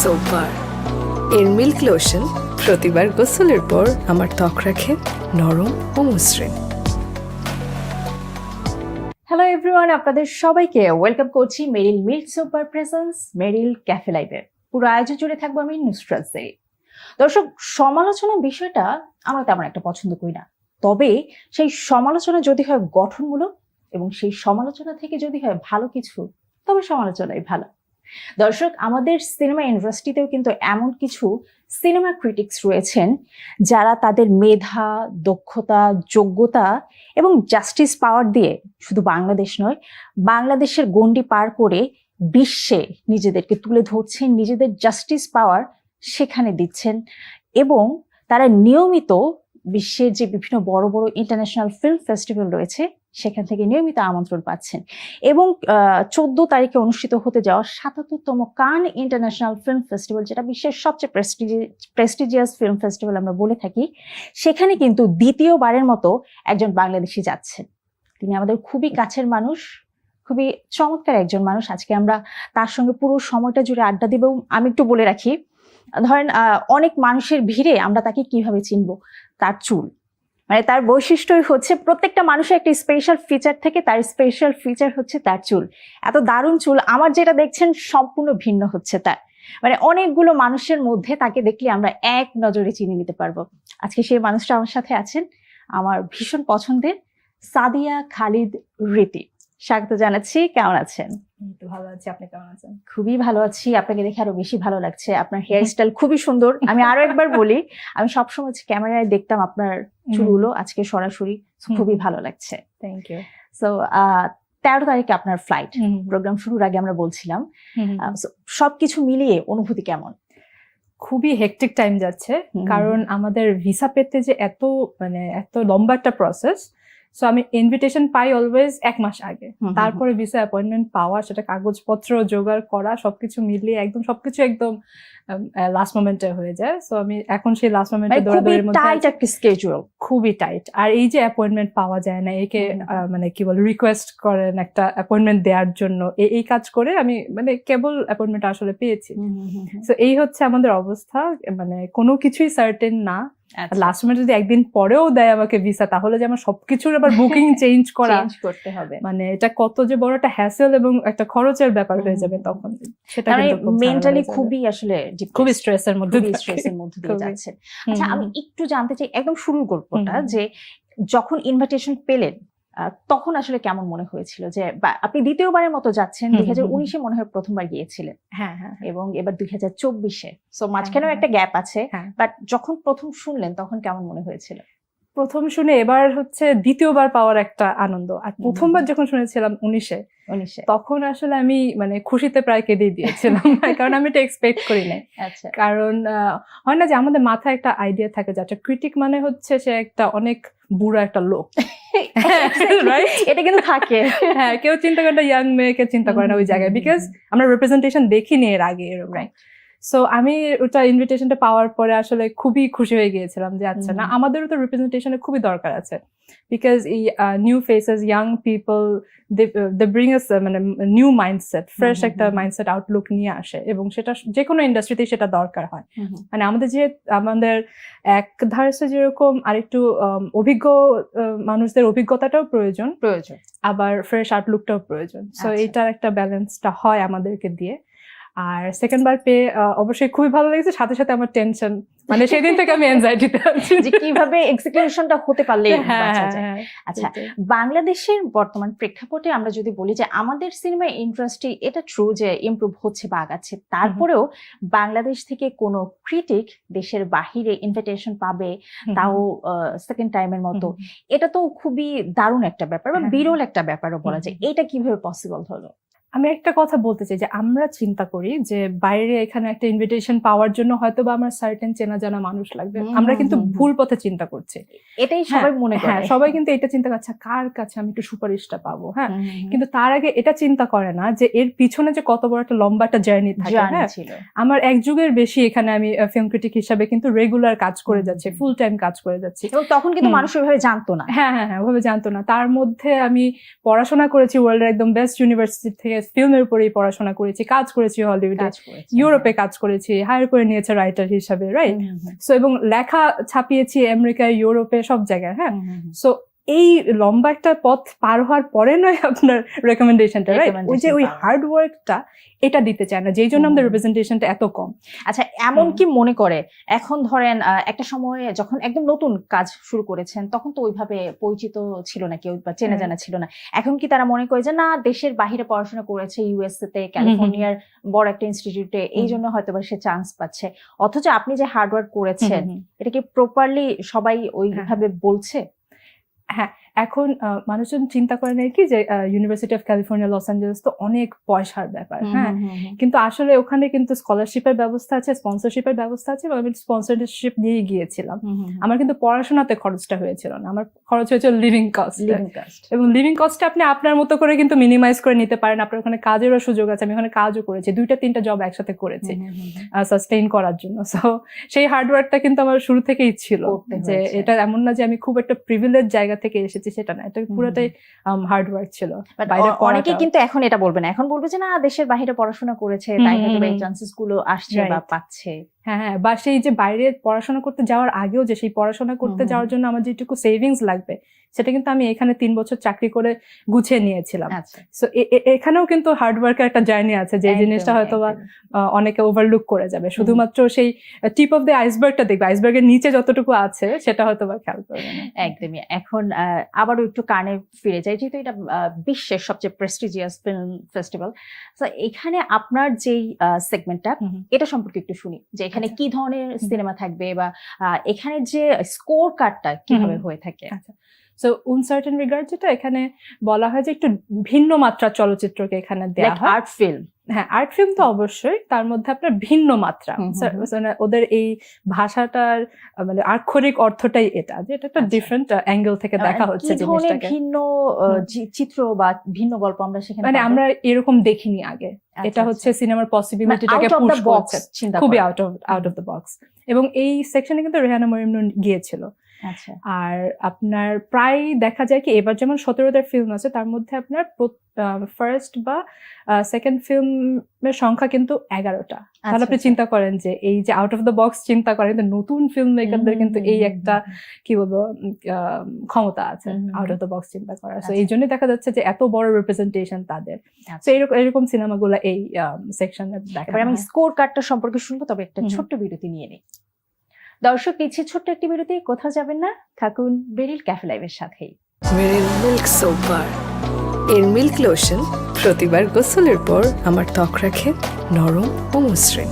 সোপার এর milk lotion প্রতিবার গোসলের পর আমার ত্বক রাখে নরম ও মসৃণ। হ্যালো এভরিওয়ান আপনাদের সবাইকে ওয়েলকাম করছি Meril milk super presence Meril cafe লাইভে পুরো আয়োজন জুড়ে থাকব আমি নুসরাত জেই দর্শক সমালোচনা বিষয়টা আমরা তেমন একটা পছন্দ করি না। তবে সেই সমালোচনা যদি হয় গঠনমূলক এবং সেই সমালোচনা থেকে যদি হয় ভালো কিছু, তবে সমালোচনাই ভালো। দর্শক, আমাদের সিনেমা ইন্ডাস্ট্রিতেও কিন্তু এমন কিছু সিনেমা ক্রিটিক্স রয়েছেন যারা তাদের মেধা, দক্ষতা, যোগ্যতা এবং জাস্টিস পাওয়ার দিয়ে শুধু বাংলাদেশ নয়, বাংলাদেশের গণ্ডি পার করে বিশ্বে নিজেদেরকে তুলে ধরছেন, নিজেদের জাস্টিস পাওয়ার সেখানে দিচ্ছেন এবং তারা নিয়মিত বিশ্বের যে বিভিন্ন বড় বড় ইন্টারন্যাশনাল ফিল্ম ফেস্টিভ্যাল রয়েছে সেখান থেকে নিয়মিত আমন্ত্রণ পাচ্ছেন। এবং চোদ্দ তারিখে অনুষ্ঠিত হতে যাওয়া সাতাত্তরতম কান ইন্টারন্যাশনাল ফিল্ম ফেস্টিভ্যাল, যেটা বিশ্বের সবচেয়ে প্রেস্টিজিয়াস ফিল্ম ফেস্টিভ্যাল আমরা বলে থাকি, সেখানে কিন্তু দ্বিতীয়বারের মতো একজন বাংলাদেশি যাচ্ছেন। তিনি আমাদের খুবই কাছের মানুষ, খুবই চমৎকার একজন মানুষ। আজকে আমরা তার সঙ্গে পুরো সময়টা জুড়ে আড্ডা দিব। আমি একটু বলে রাখি, ধরেন অনেক মানুষের ভিড়ে আমরা তাকে কীভাবে চিনব? তার চুল। মানে তার বৈশিষ্ট্যই হচ্ছে প্রত্যেকটা মানুষের একটা স্পেশাল ফিচার থেকে তার স্পেশাল ফিচার হচ্ছে তার চুল। এত দারুণ চুল, আমার যেটা দেখছেন সম্পূর্ণ ভিন্ন হচ্ছে তার। মানে অনেকগুলো মানুষের মধ্যে তাকে দেখলে আমরা এক নজরে চিনে নিতে পারব। আজকে সেই মানুষটা আমার সাথে আছেন, আমার ভীষণ পছন্দের সাদিয়া খালিদ রীতি। স্বাগত জানাচ্ছি। কেমন আছেন? তো ভালো আছি। আপনি কেমন আছেন? খুবই ভালো আছি। আপনাকে দেখে আরও বেশি ভালো লাগছে। আপনার হেয়ার স্টাইল খুবই সুন্দর। আমি আরও একবার বলি আমি সবসময় ক্যামেরায় দেখতাম আপনার চুলগুলো। আজকে সরাসরি খুবই ভালো লাগছে। থ্যাংক ইউ সো তেরো তারিখে আপনার ফ্লাইট প্রোগ্রাম শুরুর আগে আমরা বলছিলাম। সবকিছু মিলিয়ে অনুভূতি কেমন? খুবই হেকটিক টাইম যাচ্ছে। কারণ আমাদের ভিসা পেতে যে এত মানে এত লম্বা একটা প্রসেস সো আমি ইনভিটেশন পাই অলওয়েজ এক মাস আগে। তারপরে ভিসা অ্যাপয়েন্টমেন্ট পাওয়া সেটা কাগজপত্র জোগাড় করা সবকিছু মিলিয়ে একদম সবকিছু একদম লাস্ট মোমেন্টে হয়ে যায়। সো আমি এখন সেই লাস্ট মোমেন্টে মানে দৌড়াদৌড়ির মধ্যে টাইট একটা স্কেজুয়াল খুবই টাইট আর এই যে অ্যাপয়েন্টমেন্ট পাওয়া যায় না একে মানে কি বলে রিকোয়েস্ট করেন একটা অ্যাপয়েন্টমেন্ট দেওয়ার জন্য। এই কাজ করে আমি মানে কেবল অ্যাপয়েন্টমেন্ট আসলে পেয়েছি। তো এই হচ্ছে আমাদের অবস্থা। মানে কোনো কিছুই সার্টেন না। লাস্ট মিনিট যদি একদিন পরেও দেয় আমাকে ভিসা তাহলে যে আমার সবকিছুর আবার বুকিং চেঞ্জ করা। করতে হবে। মানে এটা কত যে বড় একটা হ্যাসেল এবং একটা খরচের ব্যাপার হয়ে যাবে তখন। সেটা মানে মেন্টালি খুবই আসলে খুবই স্ট্রেসের মধ্যে স্ট্রেস এর স্ট্রেসের মধ্যে দিয়ে। যাচ্ছে। আচ্ছা আমি একটু জানতে চাই একদম শুরুর গল্পটা। যে যখন ইনভাইটেশন পেলেন তখন আসলে কেমন মনে হয়েছিল যে আপনি দ্বিতীয়বারের মতো যাচ্ছেন দুই হাজার উনিশে মনে হয় প্রথমবার গিয়েছিলেন। হ্যাঁ হ্যাঁ হ্যাঁ। এবং এবার দুই হাজার চব্বিশে তো মাঝখানেও হ্যাঁ, একটা গ্যাপ আছে হ্যাঁ। বাট যখন প্রথম শুনলেন তখন কেমন মনে হয়েছিল? প্রথম শুনে এবার হচ্ছে দ্বিতীয়বার পাওয়ার একটা আনন্দ। আর প্রথমবার যখন শুনেছিলাম উনিশে উনিশে। তখন আসলে আমি মানে খুশিতে প্রায় কেঁদে দিয়েছিলাম কারণ আমি এটা এক্সপেক্ট করি নাই। আচ্ছা। কারণ হয় না যে আমাদের মাথায় একটা আইডিয়া থাকে যে একটা ক্রিটিক মানে হচ্ছে সে একটা অনেক বুড়া একটা লোক? এটা কিন্তু থাকে। হ্যাঁ কেউ চিন্তা করে ইয়াং মেয়েকে চিন্তা করে না ওই জায়গায় বিকজ আমরা রিপ্রেজেন্টেশন দেখিনি এর আগে এরকম. সো আমি ওটা ইনভিটেশনটা পাওয়ার পরে আসলে খুবই খুশি হয়ে গিয়েছিলাম যে আচ্ছা না আমাদেরও তো রিপ্রেজেন্টেশনের খুবই দরকার আছে। বিকজ এই new faces young people they bring us মানে নিউ মাইন্ডসেট ফ্রেশ একটা মাইন্ডসেট আউটলুক নিয়ে আসে এবং সেটা যে কোনো ইন্ডাস্ট্রিতেই সেটা দরকার হয়। মানে আমাদের যে আমাদের এক ধারসে যেরকম আরেকটু অভিজ্ঞ মানুষদের অভিজ্ঞতাটাও প্রয়োজন। প্রয়োজন। আবার ফ্রেশ আউটলুকটাও প্রয়োজন। সো আচ্ছা। এইটার একটা ব্যালেন্সটা হয় আমাদেরকে দিয়ে। আর সেকেন্ড বার পেয়ে অবশ্যই খুবই ভালো লেগেছে। সাথে সাথে আমার টেনশন মানে সেদিন থেকে আমি এনজাইটিতে আছি। যে কীভাবে এক্সিকিউশনটা হতে পারলে হ্যাঁ হ্যাঁ হ্যাঁ আচ্ছা বাংলাদেশের বর্তমান প্রেক্ষাপটে আমরা যদি বলি যে আমাদের সিনেমা ইন্ডাস্ট্রি এটা ট্রু যে ইমপ্রুভ হচ্ছে বা আগাচ্ছে তারপরেও বাংলাদেশ থেকে কোনো ক্রিটিক দেশের বাহিরে ইনভিটেশন পাবে তাও সেকেন্ড টাইমের মতো। এটা তো খুবই দারুণ একটা ব্যাপার বা বিরল একটা ব্যাপারও বলা যায়। এটা কীভাবে পসিবল হলো? আমি একটা কথা বলতে চাই যে আমরা চিন্তা করি যে বাইরে এখানে একটা ইনভিটেশন পাওয়ার জন্য হয়তো বা আমার সার্টেন চেনা জানা মানুষ লাগবে। আমরা কিন্তু। ভুল পথে চিন্তা করছি। এটাই সবাই মনে করে। হ্যাঁ সবাই কিন্তু এটা চিন্তা করছে কার কাছে আমি একটু সুপারিশটা পাবো? হ্যাঁ। কিন্তু তার আগে এটা চিন্তা করে না যে এর পিছনে যে কত বড় একটা লম্বা একটা জার্নি থাকে হ্যাঁ আমার এক যুগের বেশি এখানে আমি ফিল্ম ক্রিটিক হিসাবে কিন্তু রেগুলার কাজ করে যাচ্ছি ফুল টাইম কাজ করে যাচ্ছি। এবং তখন কিন্তু মানুষ ওইভাবে জানতো না। হ্যাঁ হ্যাঁ হ্যাঁ ওভাবে জানতো না। তার মধ্যে আমি পড়াশোনা করেছি ওয়ার্ল্ডের একদম বেস্ট ইউনিভার্সিটি থেকে ফিল্মের উপরেই পড়াশোনা করেছি কাজ করেছি হলিউডে ইউরোপে কাজ করেছি হায়ার করে নিয়েছে রাইটার হিসাবে রাইট। সো এবং লেখা ছাপিয়েছি আমেরিকায় ইউরোপে সব জায়গায় হ্যাঁ। সো এই লম্বা একটা পথ পার হওয়ার পরে নয় আপনার রেকমেন্ডেশনটা রাইট ওই যে ওই হার্ড ওয়ার্কটা এটা দিতে চায় না যেই জন্য আমাদের। রিপ্রেজেন্টেশনটা এত কম। আচ্ছা এমন কি মনে করে? এখন ধরেন একটা সময়ে যখন একদম নতুন কাজ শুরু করেছেন তখন তো ওইভাবে পরিচিত ছিল না কেউ বা চেনা হ্যাঁ। জানা ছিল না। এখন কি তারা মনে করে যে না দেশের বাহিরে পড়াশোনা করেছে ইউএসএ তে ক্যালিফোর্নিয়ার বড় একটা ইনস্টিটিউটে এই জন্য হয়তো বা সে চান্স পাচ্ছে। অথচ আপনি যে হার্ডওয়ার্ক করেছেন এটা কি প্রপারলি সবাই হ্যাঁ। ওইভাবে বলছে? হ্যাঁ এখন মানুষজন চিন্তা করে আর কি যে University of California Los Angeles তো অনেক পয়সার ব্যাপার হ্যাঁ? কিন্তু আসলে ওখানে কিন্তু স্কলারশিপের ব্যবস্থা আছে স্পন্সরশিপের ব্যবস্থা আছে এবং আমি স্পন্সরশিপ নিয়ে গিয়েছিলাম। আমার কিন্তু পড়াশোনাতে খরচটা হয়েছিল না আমার খরচ হয়েছিল লিভিং কস্ট লিভিং কাস্ট এবং লিভিং কস্টটা আপনি আপনার মতো করে কিন্তু মিনিমাইজ করে নিতে পারেন আপনার ওখানে কাজেরও সুযোগ আছে আমি ওখানে কাজও করেছি দুইটা তিনটা জব একসাথে করেছি সাস্টেইন করার জন্য। সো সেই হার্ডওয়ার্কটা কিন্তু আমার শুরু থেকেই ছিল যে এটা এমন না যে আমি খুব একটা প্রিভিলেজ জায়গা থেকে এসেছি সেটা না এটা পুরোটাই হার্ডওয়ার্ক ছিল। বাইরে অনেকে কিন্তু এখন এটা বলবে না। এখন বলবে যে না দেশের বাহিরে পড়াশোনা করেছে তাই হয়তো এই চান্সেসগুলো আসছে বা পাচ্ছে। হ্যাঁ হ্যাঁ বা সেই যে বাইরে পড়াশোনা করতে যাওয়ার আগেও যে সেই পড়াশোনা করতে যাওয়ার জন্য আমার যেটুকু সেভিংস লাগবে সেটা কিন্তু আমি এখানে তিন বছর চাকরি করে গুছিয়ে নিয়েছিলাম। আচ্ছা। সো এখানেও কিন্তু হার্ডওয়ার্কের একটা জার্নি আছে যে জিনিসটা হয়তো বা অনেকে ওভারলুক করে যাবে। শুধুমাত্র সেই টিপ অফ দ্য আইসবার্গটা দেখবে আইসবার্গের নিচে যতটুকু আছে সেটা হয়তো বা খেয়াল করবে একদমই। এখন আবারও একটু কানে ফিরে যাই যেহেতু এটা বিশ্বের সবচেয়ে প্রেস্টিজিয়াস ফিল্ম ফেস্টিভ্যাল তো এখানে আপনার যেই সেগমেন্টটা। এটা সম্পর্কে একটু শুনি যে এখানে আচ্ছা। কি ধরনের সিনেমা থাকবে বা এখানে যে স্কোর কার্ডটা কীভাবে হয়ে থাকে? আচ্ছা। সো উনসার্টেন রিগার্ড যেটা এখানে বলা হয় যে একটু ভিন্ন মাত্রার চলচ্চিত্রকে এখানে দেওয়া হয়। আর্ট ফিল্ম হ্যাঁ আর্ট ফিল্ম তো অবশ্যই তার মধ্যে আপনার ভিন্ন মাত্রা। ওদের এই ভাষাটার মানে আক্ষরিক অর্থটাই এটা যে এটা একটা আচ্ছা। ডিফারেন্ট অ্যাঙ্গেল থেকে দেখা হচ্ছে জিনিসটাকে। ভিন্ন চিত্র বা ভিন্ন গল্প আমরা সেখানে মানে আমরা এরকম দেখিনি আগে। আচ্ছা, এটা আচ্ছা। হচ্ছে সিনেমার পসিবিলিটিটাকে পুশ করছে। খুবই out of out of the box এবং এই সেকশনে কিন্তু রেহানা মরিমনুন গিয়েছিল। আচ্ছা আর আপনার প্রায় দেখা যায় কি এবার যেমন সতেরোটার ফিল্ম আছে তার মধ্যে আপনার ফার্স্ট বা সেকেন্ড ফিল্মের সংখ্যা কিন্তু এগারোটা। তাহলে আপনি আচ্ছা। চিন্তা করেন যে এই যে আউট অফ দ্য বক্স চিন্তা করেন কিন্তু নতুন ফিল্ম মেকারদের কিন্তু এই একটা কি বলব ক্ষমতা আছে আউট অফ দ্য বক্স চিন্তা করার। তো আচ্ছা। এই জন্যই দেখা যাচ্ছে যে এত বড় রিপ্রেজেন্টেশন তাদের। আচ্ছা। তো এরকম এরকম সিনেমাগুলো এই সেকশনে দেখা আমি স্কোর কার্ডটা সম্পর্কে শুনব তবে একটা ছোট্ট বিরতি নিয়ে নিই। দর্শক নিচ্ছে ছোট্ট একটি বিরতি কোথাও যাবেন না? থাকুন বেরিল ক্যাফে লাইভের সাথেই। Meril milk soap bar. এর মিল্ক লোশন প্রতিবার গোসলের পর আমার ত্বক রাখে নরম ও মসৃণ।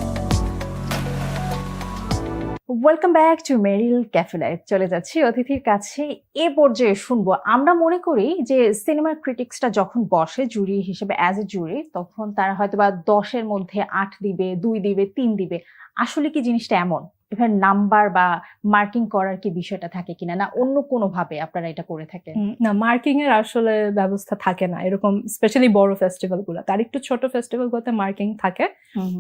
Welcome back to Meril cafe live চলে যাচ্ছি অতিথির কাছে। এ পর্যায়ে শুনব আমরা মনে করি যে সিনেমার ক্রিটিক্সটা যখন বসে জুরি হিসেবে অ্যাজ এ জুরি তখন তারা হয়তো বা দশের মধ্যে আট দিবে দুই দিবে তিন দিবে। আসলে কি জিনিসটা এমন? এবার নাম্বার বা মার্কিং করার কি বিষয়টা থাকে কিনা? না অন্য কোনো ভাবে আপনারা এটা করে থাকেন? না মার্কিং এর আসলে ব্যবস্থা থাকে না। এরকম স্পেশালি বড় ফেস্টিভ্যালগুলো তার একটু ছোট ফেস্টিভ্যাল গুলোতে মার্কিং থাকে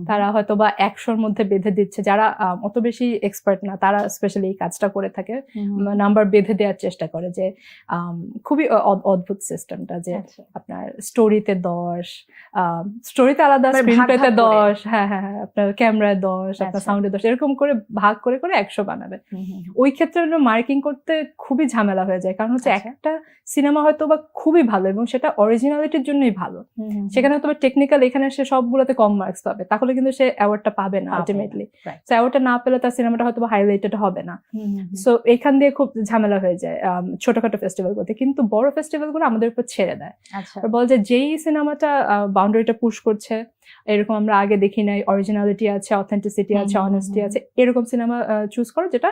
তারা হয়তো বা একশোর মধ্যে বেঁধে দিচ্ছে। যারা অত বেশি এক্সপার্ট না তারা স্পেশালি এই কাজটা করে থাকে। নাম্বার বেঁধে দেওয়ার চেষ্টা করে যে খুবই অদ্ভুত সিস্টেমটা যে আচ্ছা। আপনার স্টোরিতে দশ স্টোরিতে আলাদা মানে স্ক্রিন প্লেতে দশ হ্যাঁ হ্যাঁ হ্যাঁ আপনার ক্যামেরায় দশ আপনার আচ্ছা। সাউন্ডে দশ এরকম করে ভাগ করে করে একশো বানাবে। ওই ক্ষেত্রে মার্কিং করতে খুবই ঝামেলা হয়ে যায়। কারণ হচ্ছে আচ্ছা। একটা সিনেমা হয়তো বা খুবই ভালো এবং সেটা অরিজিনালিটির জন্যই ভালো। সেখানে হয়তো টেকনিক্যাল এখানে সে সবগুলোতে কম মার্কস পাবে। তাহলে কিন্তু সে অ্যাওয়ার্ডটা পাবে না আলটিমেটলি সো অ্যাওয়ার্ডটা না পেলে তার সিনেমাটা হয়তো হাইলাইটেড হবে না। সো এখান দিয়ে খুব ঝামেলা হয়ে যায় ছোটখাটো ফেস্টিভ্যাল করতে কিন্তু বড় ফেস্টিভ্যালগুলো আমাদের উপর ছেড়ে দেয়। আচ্ছা। বল যে যেই সিনেমাটা বাউন্ডারিটা পুশ করছে এরকম আমরা আগে দেখি নাই অরিজিনালিটি আছে অথেন্টিসিটি আছে অনেস্টি আছে এরকম সিনেমা চুজ করো যেটা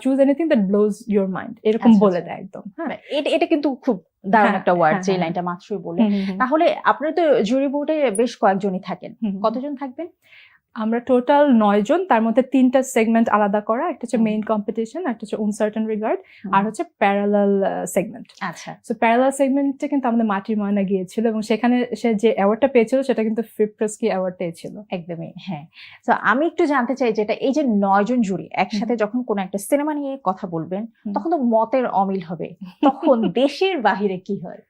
choose anything that blows your mind এরকম আচ্ছা, বলে আচ্ছা। দেয় একদম হ্যাঁ এটা কিন্তু খুব দারুণ হ্যাঁ, একটা ওয়ার্ড হ্যাঁ, যে হ্যাঁ। লাইনটা মাত্রই হুম, হুম, হুম। তাহলে আপনারা তো জুরি বোর্ডে বেশ কয়েকজনই থাকেন। কতজন থাকবেন আমরা টোটাল নয় জন তার মধ্যে তিনটা সেগমেন্ট আলাদা করা একটা হচ্ছে মেইন কম্পিটিশন একটা হচ্ছে উনসার্টেন রিগার্ড আর হচ্ছে প্যারালাল সেগমেন্ট আচ্ছা। সো প্যারালাল সেগমেন্টে কিন্তু আমাদের মাটির ময়না গিয়েছিল এবং সেখানে সে যে অ্যাওয়ার্ডটা পেয়েছিল সেটা কিন্তু ফিপ্রেসকি অ্যাওয়ার্ড পেয়েছিল একদমই হ্যাঁ। তো আমি একটু জানতে চাই যেটা এই যে নয়জন জুরি একসাথে যখন কোনো একটা সিনেমা নিয়ে কথা বলবেন তখন তো মতের অমিল হবে। তখন দেশের বাহিরে কি হয়?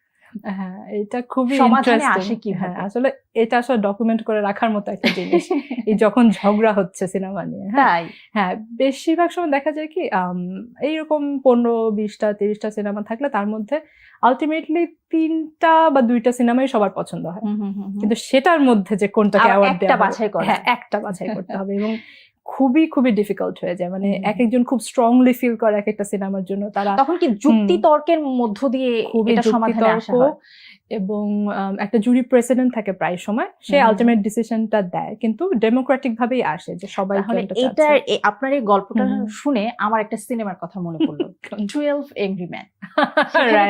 হ্যাঁ এটা খুবই সমাধানে আসে কীভাবে? হ্যাঁ, আসলে এটা আসলে ডকুমেন্ট করে রাখার মতো একটা জিনিস। এই যখন ঝগড়া হচ্ছে সিনেমা নিয়ে হ্যাঁ। হ্যাঁ বেশিরভাগ সময় দেখা যায় কি এইরকম পনেরো বিশটা তিরিশটা সিনেমা থাকলে তার মধ্যে আলটিমেটলি তিনটা বা দুইটা সিনেমাই সবার পছন্দ হয়। কিন্তু সেটার মধ্যে যে কোনটাকে অ্যাওয়ার্ড একটা দেওয়া বাছাই করা। হ্যাঁ একটা বাছাই করতে হবে। এবং খুবই খুবই ডিফিকাল্ট হয়ে যায়। মানে এক একজন খুব স্ট্রংলি ফিল করে এক একটা সিনেমার জন্য। তারা তখন কি যুক্তি তর্কের মধ্য দিয়ে খুবই এটা সমাধানে আসা এবং একটা জুরি প্রেসিডেন্ট থাকে প্রায় সময়। সে আলটিমেট ডিসিশনটা দেয়। কিন্তু ডেমোক্রেটিক ভাবেই আসে যে সবাই এটা আপনার এই গল্পটা শুনে আমার একটা সিনেমার কথা মনে পড়ল। টুয়েলভ এংরি ম্যান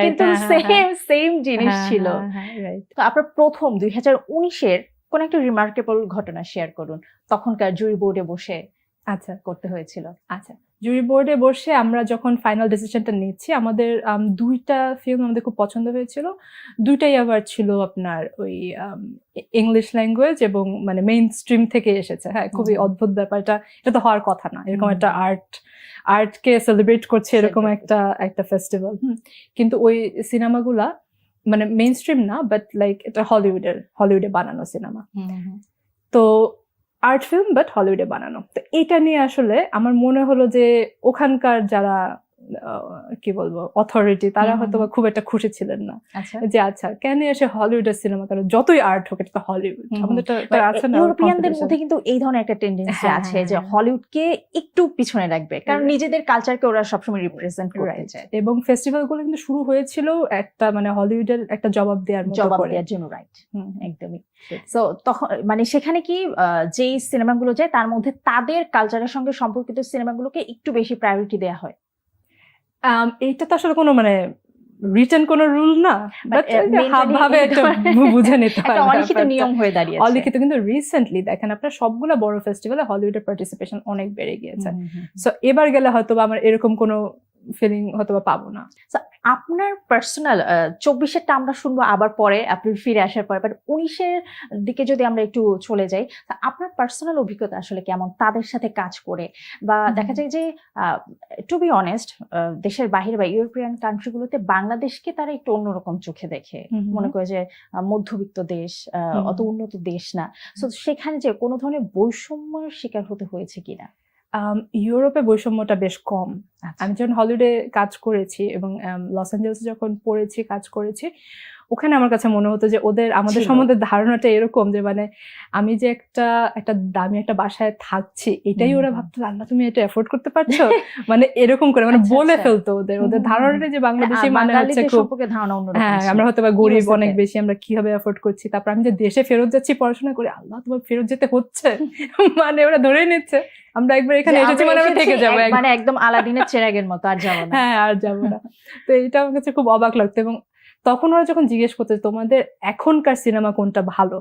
কিন্তু হ্যাঁ, হ্যাঁ, সেম সেম জিনিস হ্যাঁ, ছিল। হ্যাঁ, হ্যাঁ, তো আপনার প্রথম দুই হাজার উনিশের কোন একটা রিমার্কেবল ঘটনা শেয়ার করুন। তখনকার জুরি বোর্ডে বসে আচ্ছা। করতে হয়েছিল। আচ্ছা। জুরি বোর্ডে বসে আমরা যখন ফাইনাল ডিসিশনটা নিচ্ছি আমাদের দুইটা ফিল্ম আমাদের খুব পছন্দ হয়েছিল। দুইটাই আবার ছিল আপনার ওই ইংলিশ ল্যাঙ্গুয়েজ এবং মানে মেইন স্ট্রিম থেকে এসেছে। হ্যাঁ খুবই অদ্ভুত ব্যাপার এটা এটা তো হওয়ার কথা না। এরকম একটা আর্ট আর্টকে সেলিব্রেট করছে এরকম একটা একটা ফেস্টিভ্যাল কিন্তু ওই সিনেমাগুলা মানে মেইন স্ট্রিম না বাট লাইক এটা হলিউডের হলিউডে বানানো সিনেমা তো আর্ট ফিল্ম বাট হলিউডে বানানো। তো এটা নিয়ে আসলে আমার মনে হলো যে ওখানকার যারা কি বলব অথরিটি তারা হয়তো খুব একটা খুশি ছিলেন না। আচ্ছা। যে আচ্ছা কেন এসে হলিউডের সিনেমা কারণ যতই আর্ট হোক এটা হলিউড আমাদের আছে না ইউরোপিয়ানদের মধ্যে কিন্তু এই ধরনের একটা টেন্ডেন্সি হ্যাঁ, আছে হ্যাঁ, যে হ্যাঁ। হলিউডকে একটু পিছনে রাখবে। কারণ নিজেদের কালচারকে ওরা সবসময় রিপ্রেজেন্ট করতে. চায়। এবং ফেস্টিভ্যালগুলো কিন্তু শুরু হয়েছিল একটা মানে হলিউডের একটা জবাব দেওয়ার জবাব দেওয়ার জন্য রাইট। একদমই. সো তখন মানে সেখানে কি যেই সিনেমাগুলো যায় তার মধ্যে তাদের কালচারের সঙ্গে সম্পর্কিত সিনেমাগুলোকে একটু বেশি প্রায়োরিটি দেওয়া হয়। এইটা তো আসলে কোনো মানে রিটার্ন কোনো রুল না But, বাট uh, ভাবে একটা বুঝে নিতে পারে হয় অলিখিত নিয়ম হয়ে দাঁড়িয়েছে। অলিখিত কিন্তু রিসেন্টলি দেখেন আপনার সবগুলো বড় ফেস্টিভ্যালে হলিউডের পার্টিসিপেশন অনেক বেড়ে গিয়েছে। সো এবার গেলে হয়তো আমার এরকম কোনো ফিলিং হয়তো বা পাবো না। আপনার পার্সোনাল চব্বিশেরটা আমরা শুনব আবার পরে আপনি ফিরে আসার পরে বাট উনিশের দিকে যদি আমরা একটু চলে যাই তা আপনার পার্সোনাল অভিজ্ঞতা আসলে কেমন? তাদের সাথে কাজ করে বা দেখা যায় যে টু বি অনেস্ট দেশের বাইরে বা ইউরোপিয়ান কান্ট্রিগুলোতে বাংলাদেশকে তারা একটু অন্যরকম চোখে দেখে। মনে করে যে মধ্যবিত্ত দেশ আহ, অত উন্নত দেশ না। তো সেখানে যে কোনো ধরনের বৈষম্যের শিকার হতে হয়েছে কিনা? ইউরোপে বৈষম্যটা বেশ কম আচ্ছা। আমি যখন হলিউডে কাজ করেছি এবং লস অ্যাঞ্জেলসে যখন পড়েছি কাজ করেছি ওখানে আমার কাছে মনে হতো যে ওদের আমাদের সম্বন্ধে ধারণাটা এরকম যে মানে আমি যে একটা একটা দামি একটা বাসায় থাকছি এটাই ওরা ভাবতো আল্লাহ তুমি এটা এফোর্ড করতে পারছ? মানে এরকম করে মানে আচ্ছা, বলে আচ্ছা। ফেলতো ওদের। ওদের ধারণাটা যে বাংলাদেশি মানে হচ্ছে খুব ধারণা হ্যাঁ আমরা হয়তো বা গরিব অনেক বেশি আমরা কীভাবে এফোর্ড করছি? তারপর আমি যে দেশে ফেরত যাচ্ছি পড়াশোনা করে আল্লাহ তোমার ফেরত যেতে হচ্ছে। মানে ওরা ধরেই নিচ্ছে। আমরা একবার এখানে এসেছি মানে আমরা থেকে যাব। মানে একদম আলাদিনের চেরাগের মতো আর যাব না। হ্যাঁ আর যাব না। তো এটা আমার কাছে খুব অবাক লাগতো এবং তখন ওরা যখন জিজ্ঞেস করতে তোমাদের এখনকার সিনেমা কোনটা ভালো?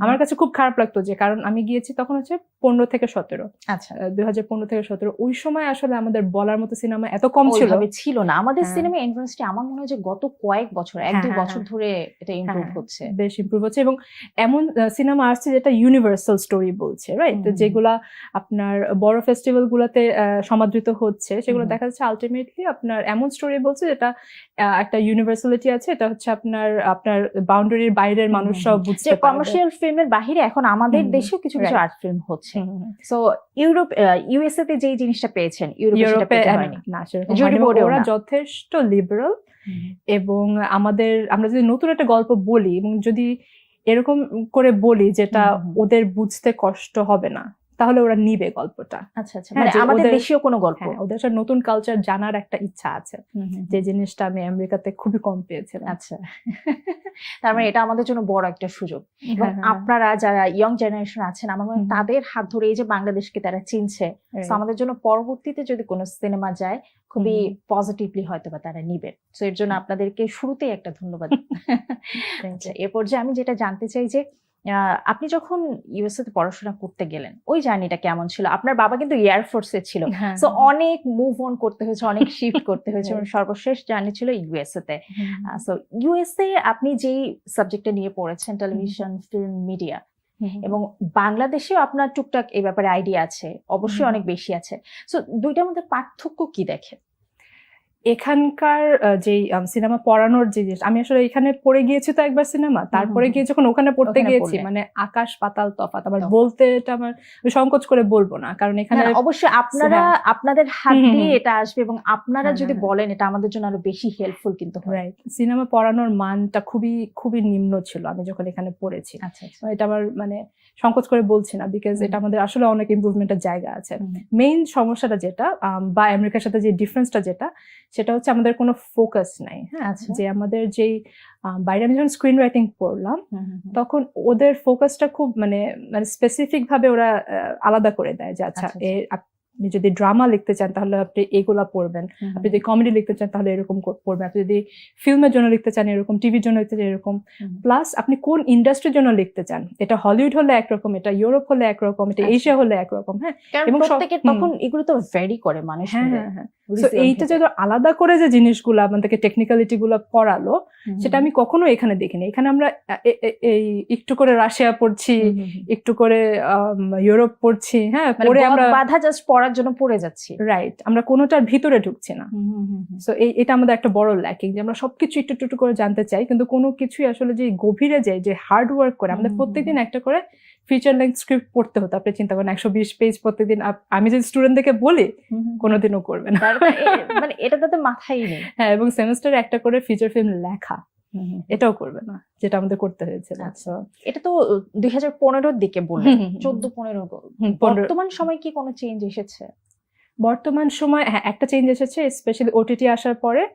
আমার কাছে খুব খারাপ লাগতো যে কারণ আমি গিয়েছি তখন হচ্ছে পনেরো থেকে সতেরো। আচ্ছা। দুই হাজার পনেরো থেকে সতেরো। ওই সময় আসলে আমাদের বলার মতো সিনেমা এত কম ছিল। ছিল না। আমাদের হ্যাঁ। সিনেমা ইন্ডাস্ট্রি আমার মনে হয় যে গত কয়েক বছর এক হ্যাঁ, দুই হ্যাঁ, বছর। ধরে এটা ইমপ্রুভ হচ্ছে। বেশ ইমপ্রুভ হচ্ছে এবং এমন সিনেমা আসছে যেটা ইউনিভার্সাল স্টোরি বলছে রাইট যেগুলা আপনার বড় ফেস্টিভ্যাল গুলাতে সমাদৃত হচ্ছে সেগুলো দেখা যাচ্ছে আলটিমেটলি আপনার এমন স্টোরি বলছে যেটা একটা ইউনিভার্সালিটি আছে এটা হচ্ছে আপনার আপনার বাউন্ডারির বাইরের মানুষরাও। বুঝতে যে পারবে। কমার্শিয়াল ফিল্মের বাহিরে এখন আমাদের দেশে কিছু কিছু আর্ট ফিল্ম হচ্ছে। সো ইউরোপ ইউএসএ তে যেই জিনিসটা পেয়েছেন ইউরোপে সেটা পেতে না ওরা যথেষ্ট লিবারাল এবং আমাদের আমরা যদি নতুন একটা গল্প বলি এবং যদি এরকম করে বলি যেটা। ওদের বুঝতে কষ্ট হবে না। তাহলে ওরা নিবে গল্পটা। আচ্ছা আচ্ছা। হ্যাঁ, মানে আমাদের দেশীয় কোনো গল্প। হ্যাঁ ওদের নতুন কালচার জানার একটা ইচ্ছা আছে। যে জিনিসটা আমি আমেরিকাতে খুবই কম পেয়েছিলাম। আচ্ছা। তার মানে এটা আমাদের জন্য বড় একটা সুযোগ। হ্যাঁ, আপনারা যারা ইয়ং জেনারেশন আছেন আমার মনে তাদের হাত ধরে এই যে বাংলাদেশকে তারা চিনছে। আমাদের জন্য পরবর্তীতে যদি কোনো সিনেমা যায় খুবই পজিটিভলি হয়তো বা তারা নিবে। তো এর জন্য আপনাদেরকে শুরুতেই একটা ধন্যবাদ। আচ্ছা এ পর্যায়ে আমি যেটা জানতে চাই যে আপনি যখন ইউএসএ তে পড়াশোনা করতে গেলেন ওই জার্নিটা কেমন ছিল? আপনার বাবা কিন্তু এয়ারফোর্সে ছিল। হ্যাঁ, তো অনেক মুভ অন করতে হয়েছে অনেক শিফট করতে হয়েছে। সর্বশেষ জার্নি ছিল ইউএসএ তে সো ইউএসএ আপনি যেই সাবজেক্টটা নিয়ে পড়েছেন টেলিভিশন ফিল্ম মিডিয়া এবং বাংলাদেশেও আপনার টুকটাক এই ব্যাপারে আইডিয়া আছে অবশ্যই অনেক বেশি আছে। সো দুইটার মধ্যে পার্থক্য কি দেখে? এখানকার যেই সিনেমা পড়ানোর যে জিনিস আমি আসলে এখানে পড়ে গিয়েছি তো একবার সিনেমা তারপরে গিয়ে যখন ওখানে পড়তে গিয়েছি মানে আকাশ পাতাল তফাৎ আবার বলতে এটা আমার আমি সংকোচ করে বলব না কারণ এখানে অবশ্যই আপনারা হ্যাঁ। আপনাদের হাত দিয়ে এটা আসবে এবং আপনারা হ্যাঁ, যদি হ্যাঁ, বলেন এটা আমাদের জন্য আরও বেশি হেল্পফুল কিন্তু রাইট সিনেমা পড়ানোর মানটা খুবই খুবই নিম্ন ছিল আমি যখন এখানে পড়েছি। আচ্ছা আচ্ছা। এটা আমার মানে সংকোচ করে বলছি না বিকজ এটা আমাদের আসলে অনেক ইম্প্রুভমেন্টের জায়গা আছে মেইন সমস্যাটা যেটা বা আমেরিকার সাথে যে ডিফারেন্সটা যেটা সেটা হচ্ছে আমাদের কোনো ফোকাস নাই হ্যাঁ আচ্ছা। যে আমাদের যেই বাইরে আমি যখন স্ক্রিন রাইটিং পড়লাম। তখন ওদের ফোকাসটা খুব মানে মানে স্পেসিফিক ভাবে ওরা আলাদা করে দেয় যে আচ্ছা আচ্ছা, আচ্ছা। আপনি যদি ড্রামা লিখতে চান তাহলে আপনি এগুলা পড়বেন। আপনি যদি কমেডি লিখতে চান তাহলে এরকম পড়বেন। আপনি যদি ফিল্মের জন্য লিখতে চান এরকম টিভির জন্য লিখতে চান এরকম। প্লাস আপনি কোন ইন্ডাস্ট্রির জন্য লিখতে চান? এটা হলিউড হলে একরকম এটা ইউরোপ হলে একরকম এটা আচ্ছা। এশিয়া হলে একরকম হ্যাঁ? এবং তখন এগুলো তো ভ্যারি করে মানুষ হ্যাঁ হ্যাঁ হ্যাঁ। এইটা ভেদে। যে আলাদা করে যে জিনিসগুলো আমাদেরকে টেকনিক্যালিটি গুলো পড়ালো সেটা আমি কখনো এখানে দেখিনি। এখানে আমরা এই একটু করে রাশিয়া পড়ছি। একটু করে ইউরোপ পড়ছি হ্যাঁ? মানে পড়ে আমরা বাধা জাস্ট পড়ার জন্য পড়ে যাচ্ছি। রাইট আমরা কোনোটার ভিতরে ঢুকছি না। সো এই এটা আমাদের একটা বড় ল্যাকিং যে আমরা সবকিছু একটু একটু করে জানতে চাই কিন্তু কোনো কিছুই আসলে যে গভীরে যায় যে হার্ড ওয়ার্ক করে আমাদের প্রত্যেকদিন একটা করে ফিচার লেন্থ স্ক্রিপ্ট পড়তে হতো। আপনি চিন্তা করেন একশো বিশ পেজ প্রত্যেকদিন আমি যদি স্টুডেন্টদেরকে বলি। কোনোদিনও করবে না। মানে মানে এটা তাদের মাথায় নেই। হ্যাঁ এবং সেমিস্টারে একটা করে ফিচার ফিল্ম লেখা। এটাও করবে না যেটা আমাদের করতে হয়েছে আচ্ছা। এটা তো দুই হাজার পনেরোর দিকে বললেন। চোদ্দ পনেরো- বর্তমান সময় কি কোনো চেঞ্জ এসেছে? বর্তমান সময় হ্যাঁ একটা চেঞ্জ এসেছে স্পেশালি ওটিটি আসার পরে।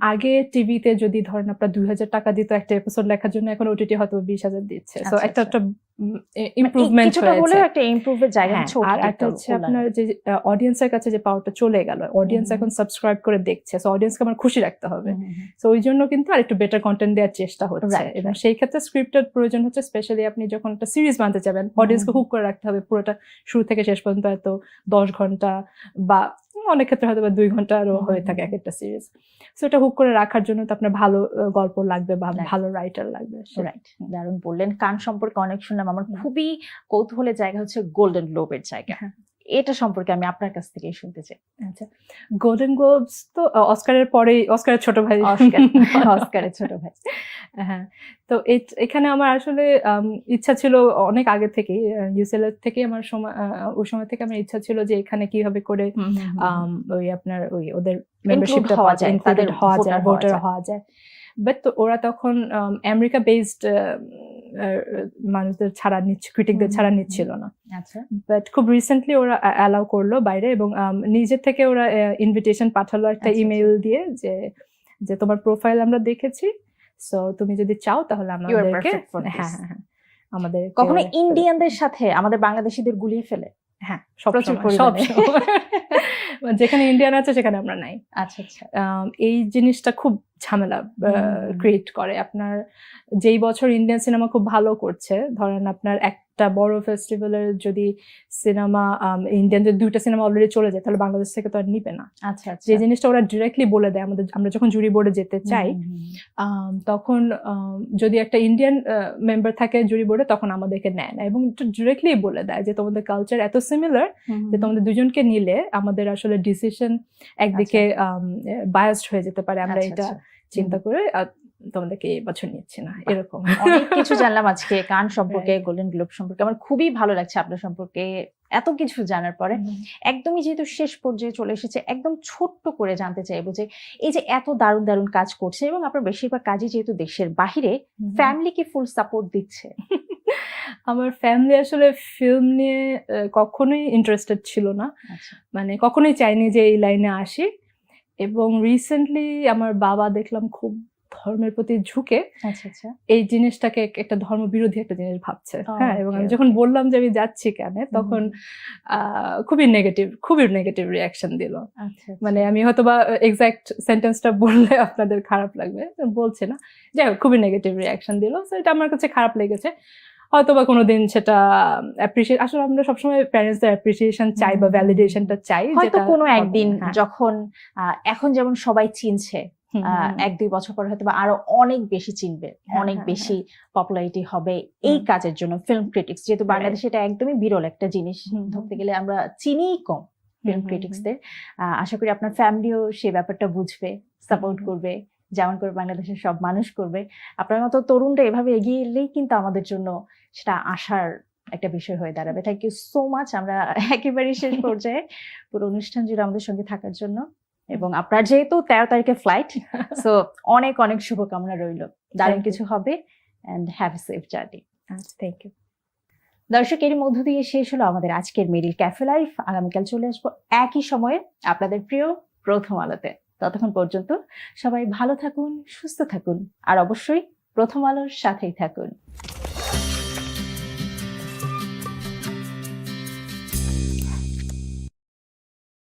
আগে টিভিতে যদি ধরেন আপনার দুই হাজার টাকা দিত একটা এপিসোড লেখার জন্য এখন ওটিটি হয়তো বিশ হাজার দিচ্ছে। তো আচ্ছা, একটা আচ্ছা। একটা ইমপ্রুভমেন্ট কিছুটা হয়েছে। একটা ইমপ্রুভের জায়গা হ্যাঁ, আর একটা হচ্ছে আপনার যে অডিয়েন্সের কাছে যে পাওয়ারটা চলে গেল অডিয়েন্স এখন সাবস্ক্রাইব করে দেখছে সো অডিয়েন্সকে আমার খুশি রাখতে হবে। তো ওই জন্য কিন্তু আর একটু বেটার কন্টেন্ট দেওয়ার চেষ্টা হচ্ছে। এবং সেই ক্ষেত্রে স্ক্রিপ্টের প্রয়োজন হচ্ছে স্পেশালি আপনি যখন একটা সিরিজ বানতে যাবেন অডিয়েন্সকে। হুক করে রাখতে হবে পুরোটা শুরু থেকে শেষ পর্যন্ত এত দশ ঘণ্টা বা অনেক ক্ষেত্রে হয়তো বা দুই ঘন্টারও আরও হয়ে থাকে এক একটা সিরিজ সো এটা হুক করে রাখার জন্য তো আপনার ভালো গল্প লাগবে বা. ভালো রাইটার লাগবে রাইট দারুণ বললেন। কান সম্পর্কে অনেক শুনলাম। আমার খুবই কৌতূহলের জায়গা হচ্ছে গোল্ডেন গ্লোবের জায়গা। হ্যাঁ। এটা সম্পর্কে আমি আপনার কাছ থেকে শুনতে চাই। আচ্ছা গোল্ডেন গ্লোবস তো অস্কারের পরেই অস্কারের ছোট ভাই। অস্কারের ছোট ভাই। হ্যাঁ তো এখানে আমার আসলে ইচ্ছা ছিল অনেক আগে থেকেই ইউসিএল থেকে আমার সময় ওই সময় থেকে আমার ইচ্ছা ছিল যে এখানে কীভাবে করে ওই আপনার ওই ওদের মেম্বারশিপটা হওয়া যায়, তাদের হওয়া যায় ভোটার হওয়া যায়। বাট ওরা তখন আমেরিকা বেসড মানুষদের ছাড়া নিচ্ছে ক্রিটিকদের ছাড়া নিচ্ছিল না। আচ্ছা। বাট খুব রিসেন্টলি ওরা অ্যালাউ করল বাইরে এবং আম, নিজের থেকে ওরা ইনভিটেশন পাঠালো একটা আচ্ছা, ইমেল দিয়ে যে যে তোমার প্রোফাইল আমরা দেখেছি সো তুমি যদি চাও তাহলে আমাদেরকে হ্যাঁ হ্যাঁ হ্যাঁ আমাদের কখনো ইন্ডিয়ানদের সাথে আমাদের বাংলাদেশিদের গুলিয়ে ফেলে? হ্যাঁ সব প্রচুর সব যেখানে ইন্ডিয়ান আছে সেখানে আমরা নাই। আচ্ছা আচ্ছা। এই জিনিসটা খুব ঝামেলা। ক্রিয়েট করে। আপনার যেই বছর ইন্ডিয়ান সিনেমা খুব ভালো করছে ধরেন আপনার একটা বড় ফেস্টিভ্যালের যদি সিনেমা ইন্ডিয়ান যদি দুইটা সিনেমা অলরেডি চলে যায় তাহলে বাংলাদেশ থেকে তো আর নিবে না। আচ্ছা আচ্ছা। যে জিনিসটা ওরা ডিরেক্টলি বলে দেয় আমাদের আমরা যখন জুরি বোর্ডে যেতে চাই তখন যদি একটা ইন্ডিয়ান মেম্বার থাকে জুরি বোর্ডে তখন আমাদেরকে নেয় না। এবং ডিরেক্টলি বলে দেয় যে তোমাদের কালচার এত সিমিলার যে তোমাদের দুজনকে নিলে আমাদের আসলে ডিসিশন একদিকে বায়াসড হয়ে যেতে পারে। আমরা আচ্ছা, এটা আচ্ছা। চিন্তা করে তোমাদেরকে বছর নিচ্ছি না এরকম। অনেক কিছু জানলাম আজকে কান সম্পর্কে গোল্ডেন গ্লোব সম্পর্কে। আমার খুবই ভালো লাগছে আপনার সম্পর্কে এত কিছু জানার পরে। একদমই যেহেতু শেষ পর্যায়ে চলে এসেছে একদম ছোট্ট করে জানতে চাইব যে এই যে এত দারুণ দারুণ কাজ করছে এবং আপনার বেশিরভাগ কাজই যেহেতু দেশের বাহিরে ফ্যামিলিকে ফুল সাপোর্ট দিচ্ছে। আমার ফ্যামিলি আসলে ফিল্ম নিয়ে কখনোই ইন্টারেস্টেড ছিল না। আচ্ছা। মানে কখনোই চাইনি যে এই লাইনে আসি। এবং রিসেন্টলি আমার বাবা দেখলাম খুব ধর্মের প্রতি ঝুঁকে আচ্ছা আচ্ছা। এই জিনিসটাকে একটা ধর্ম বিরোধী একটা জিনিস ভাবছে। হ্যাঁ এবং আমি যখন বললাম যে আমি যাচ্ছি কেন তখন খুবই নেগেটিভ খুবই নেগেটিভ রিয়াকশন দিল। মানে আমি হয়তো বা এক্সাক্ট সেন্টেন্সটা বললে আপনাদের খারাপ লাগবে বলছি না। যাই হোক খুবই নেগেটিভ রিয়াকশন দিল। তো এটা আমার কাছে খারাপ লেগেছে। হয়তো বা কোনোদিন সেটা অ্যাপ্রিসিয়েট আসলে আমরা সবসময় প্যারেন্টসদের অ্যাপ্রিসিয়েশন চাই বা। ভ্যালিডেশনটা চাই হয়তো কোনো একদিন হ্যাঁ। যখন এখন যেমন সবাই চিনছে এক দুই বছর পর হয়তো বা আরও অনেক বেশি চিনবে হ্যাঁ, অনেক হ্যাঁ, বেশি পপুলারিটি হবে এই কাজের জন্য ফিল্ম ক্রিটিক্স যেহেতু বাংলাদেশে এটা একদমই বিরল একটা জিনিস। ধরতে গেলে আমরা চিনিই কম ফিল্ম ক্রিটিক্সদের আশা করি আপনার ফ্যামিলিও সেই ব্যাপারটা বুঝবে সাপোর্ট করবে যেমন করে বাংলাদেশের সব মানুষ করবে। আপনার মতো তরুণরা এভাবে এগিয়ে এলেই কিন্তু আমাদের জন্য সেটা আশার একটা বিষয় হয়ে দাঁড়াবে। থ্যাংক ইউ সো মাচ আমরা একেবারেই শেষ পর্যায়ে। পুরো অনুষ্ঠান জুড়ে আমাদের সঙ্গে থাকার জন্য। এবং আপনার যেহেতু তেরো তারিখে ফ্লাইট সো অনেক অনেক শুভকামনা রইল। দারুণ কিছু হবে and have safe journey thank you দর্শক এর মধ্য দিয়ে শেষ হলো আমাদের আজকের মেরিল ক্যাফে লাইফ আগামীকাল চলে আসব একই সময়ে আপনাদের প্রিয় প্রথম আলোতে। ততক্ষণ পর্যন্ত সবাই ভালো থাকুন সুস্থ থাকুন আর অবশ্যই প্রথম আলোর সাথেই থাকুন।